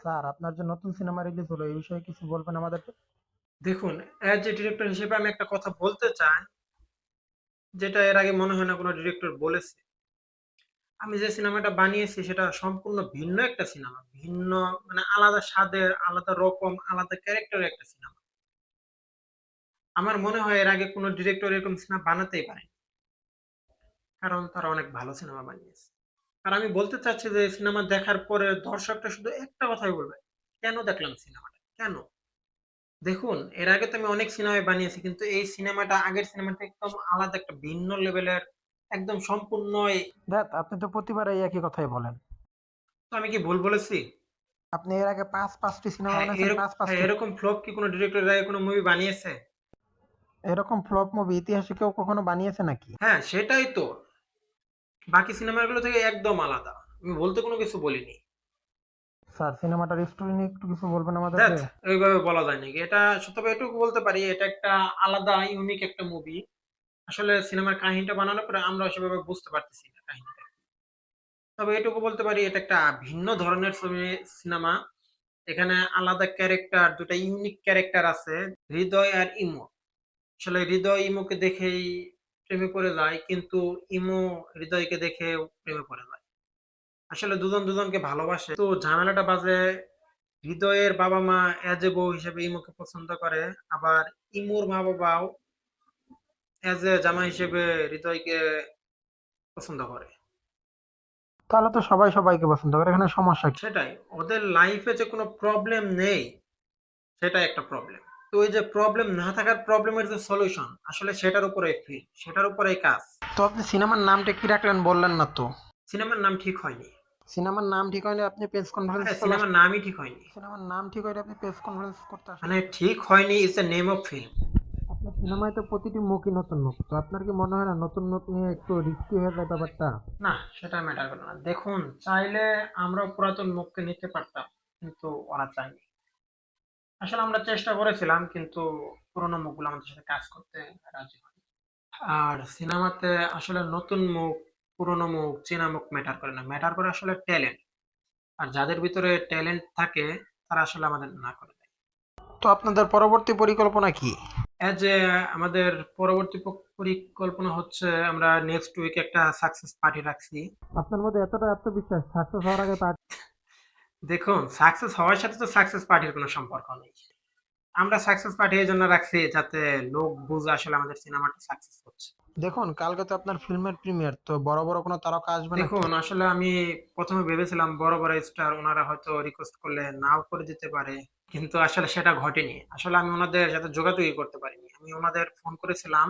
Sir, আপনার যে নতুন সিনেমা রিলিজ হলো, এই বিষয়ে কিছু বলবেন আমাদেরকে? দেখুন অ্যাজ এ ডিরেক্টর হিসেবে আমি একটা কথা বলতে চাই, যেটা এর আগে মনে হয় না কোনো ডিরেক্টর বলেছে। আমি যে সিনেমাটা বানিয়েছি, সেটা সম্পূর্ণ ভিন্ন একটা সিনেমা। ভিন্ন মানে আলাদা স্বাদের, আলাদা রকম, আলাদা ক্যারেক্টারের একটা সিনেমা। আমার মনে হয় এর আগে কোনো ডিরেক্টর এরকম সিনেমা বানাতেই পারে কারণ তারা অনেক ভালো সিনেমা বানিয়েছে। আর আমি বলতে চাচ্ছি যে সিনেমা দেখার পরে দর্শকটা শুধু একটা কথাই বলবে কেন দেখলাম সিনেমাটা? কেন? দেখুন এর আগে তো আমি অনেক সিনেমায় বানিয়েছি কিন্তু এই সিনেমাটা আগের সিনেমাটা একদম আলাদা একটা ভিন্ন লেভেলের একদম সম্পূর্ণ দেখ আপনি তো প্রতিবার এই একই কথাই বলেন। তো আমি কি ভুল বলেছি? আপনি এর আগে পাঁচ পাঁচটি সিনেমা হ্যাঁ, বানিয়েছেন পাঁচ হ্যাঁ, এরকম ফ্লপ কি কোনো ডিরেক্টর আগে কোনো মুভি বানিয়েছে? এরকম ফ্লপ মুভি ইতিহাসে কেউ কখনো বানিয়েছে নাকি? হ্যাঁ সেটাই তো। বাকি সিনেমাগুলো থেকে একদম আলাদা। আমি বলতে কোনো কিছু বলিনি। স্যার সিনেমাটার স্টোরি নিয়ে একটু কিছু বলবেন দেখ আমাদেরকে ওইভাবে বলা যায় নাকি? এটা তবে এটুকু বলতে পারি এটা একটা আলাদা ইউনিক একটা মুভি আসলে সিনেমার কাহিনীটা বানানোর পরে আমরা সেভাবে বুঝতে পারতেছি না কাহিনীটা। তবে এটুকু বলতে পারি এটা একটা ভিন্ন ধরনের ছবি সিনেমা। এখানে আলাদা ক্যারেক্টার দুটা ইউনিক ক্যারেক্টার আছে হৃদয় আর ইমো। আসলে হৃদয় ইমোকে দেখেই প্রেমে পড়ে যায় কিন্তু ইমো হৃদয়কে দেখে প্রেমে পড়ে যায়। আসলে দুজন দুজনকে ভালোবাসে। তো ঝামেলাটা বাজে হৃদয়ের বাবা মা এজ এ বউ হিসেবে ইমোকে পছন্দ করে আবার ইমোর মা বাবাও এজ এ জামা হিসেবে হৃদয়কে পছন্দ করে। তাহলে তো সবাই সবাইকে পছন্দ করে এখানে সমস্যা সেটাই ওদের লাইফে যে কোনো প্রবলেম নেই সেটাই একটা প্রবলেম তো ওই যে প্রবলেম না থাকার প্রবলেমের যে সলিউশন আসলে সেটার উপরে ফিল সেটার উপরে কাজ। তো আপনি সিনেমার নামটা কি রাখলেন বললেন না তো? সিনেমার নাম ঠিক হয়নি। সিনেমার নাম ঠিক হয়নি আপনি প্রেস কনফারেন্স সিনেমার নামই ঠিক হয়নি। সিনেমার নাম ঠিক হয়নি আপনি প্রেস কনফারেন্স করতে আসেন। মানে ঠিক হয়নি is the name of film আপনার সিনেমায় তো প্রতিটি মুখই নতুন মুখ তো আপনার কি মনে হয় না নতুন নিয়ে একটু রিস্কি হয়ে যায় ব্যাপারটা? না সেটা ম্যাটার করে না। দেখুন চাইলে আমরা পুরাতন মুখকে নিতে পারতাম কিন্তু ওরা চায়নি। আসলে আমরা চেষ্টা করেছিলাম কিন্তু পুরোনো মুখগুলো আমাদের সাথে কাজ করতে রাজি হয় আর সিনেমাতে আসলে নতুন মুখ পুরোনো মুখ চেনা মুখ ম্যাটার করে না। ম্যাটার করে আসলে ট্যালেন্ট আর যাদের ভিতরে ট্যালেন্ট থাকে তারা আসলে আমাদের না করে দেয়। তো আপনাদের পরবর্তী পরিকল্পনা কি? এজ এ আমাদের পরবর্তী পরিকল্পনা হচ্ছে আমরা নেক্সট উইক একটা সাকসেস পার্টি রাখছি। আপনার মধ্যে এতটা আত্মবিশ্বাস সাকসেস হওয়ার আগে পার্টি দেখুন সাকসেস হওয়ার সাথে তো সাকসেস পার্টির কোনো সম্পর্ক নেই। আমরা সাকসেস পার্টি এই জন্য রাখছি যাতে লোক বুঝে আসলে আমাদের সিনেমাটা সাকসেস হচ্ছে। দেখুন কালকে তো আপনার ফিল্মের প্রিমিয়ার তো বড় বড় কোনো তারকা আসবে না দেখুন আসলে আমি প্রথমে ভেবেছিলাম বড় বড় স্টার ওনারা হয়তো রিকোয়েস্ট করলে নাও করে দিতে পারে কিন্তু আসলে সেটা ঘটেনি। আসলে আমি ওনাদের সাথে যোগাযোগই করতে পারিনি। আমি ওনাদের ফোন করেছিলাম।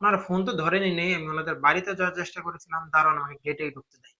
ওনারা ফোন তো ধরেনি নেই আমি ওনাদের বাড়িতে যাওয়ার চেষ্টা করেছিলাম দাঁড়ান আমাকে গেটেই ঢুকতে দেয়